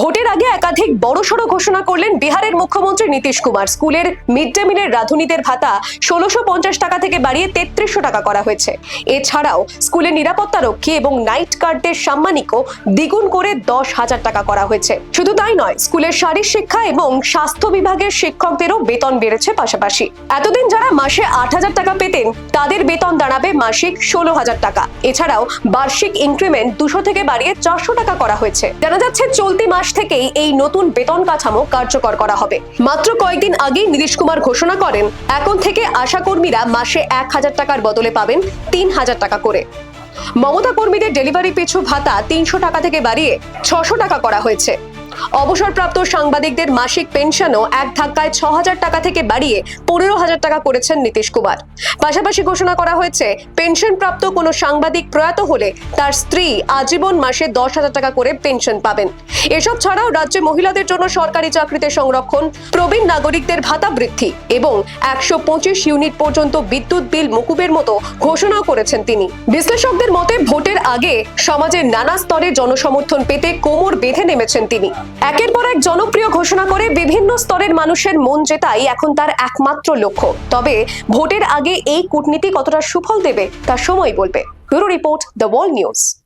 ভোটের আগে একাধিক বড়সড় ঘোষণা করলেন বিহারের মুখ্যমন্ত্রী নীতিশ কুমার। স্কুলের মিড ডে মিলের রাঁধুনিদের ভাতা ষোলোশো পঞ্চাশ টাকা থেকে বাড়িয়ে তেত্রিশশো টাকা করা হয়েছে। এছাড়াও স্কুলের নিরাপত্তা রক্ষী এবং নাইট গার্ডদের সাম্মানিকও দ্বিগুণ করে দশ হাজার টাকা করা হয়েছে। শুধু তাই নয়, স্কুলের শারীর শিক্ষা এবং স্বাস্থ্য বিভাগের শিক্ষকদেরও বেতন বেড়েছে পাশাপাশি। এতদিন যারা মাসে আট হাজার টাকা পেতেন, তাদের বেতন দাঁড়াবে মাসিক ষোলো হাজার টাকা। এছাড়াও বার্ষিক ইনক্রিমেন্ট দুশো থেকে বাড়িয়ে চারশো টাকা করা হয়েছে। জানা যাচ্ছে, চলতি মাস থেকেই এই নতুন বেতন কাঠামো কার্যকর করা হবে। মাত্র কয়েকদিন আগেই নীতিশ কুমার ঘোষণা করেন, এখন থেকে আশা কর্মীরা মাসে এক হাজার টাকার বদলে পাবেন তিন হাজার টাকা করে। মমতা কর্মীদের ডেলিভারি পিছু ভাতা তিনশো টাকা থেকে বাড়িয়ে ছশো টাকা করা হয়েছে। অবসরপ্রাপ্ত সাংবাদিকদের মাসিক পেনশনও এক ধাক্কায় ছ হাজার টাকা থেকে বাড়িয়ে পনেরো হাজার টাকা করেছেন নীতিশ কুমার। পাশাপাশি ঘোষণা করা হয়েছে পেনশন প্রাপ্ত কোনো সাংবাদিক প্রয়াত হলে তার স্ত্রী আজীবন মাসে দশ হাজার টাকা করে পেনশন পাবেন। এসব ছাড়াও রাজ্যে মহিলাদের জন্য সরকারি চাকরিতে সংরক্ষণ, প্রবীণ নাগরিকদের ভাতা বৃদ্ধি এবং একশো পঁচিশ ইউনিট পর্যন্ত বিদ্যুৎ বিল মুকুবের মতো ঘোষণাও করেছেন তিনি। বিশ্লেষকদের মতে, ভোটের আগে সমাজের নানা স্তরে জনসমর্থন পেতে কোমর বেঁধে নেমেছেন তিনি। একের পর এক জনপ্রিয় ঘোষণা করে বিভিন্ন স্তরের মানুষের মন জেতাই এখন তার একমাত্র লক্ষ্য। তবে ভোটের আগে এই কূটনীতি কতটা সুফল দেবে তা সময় বলবে। Bureau report the world news.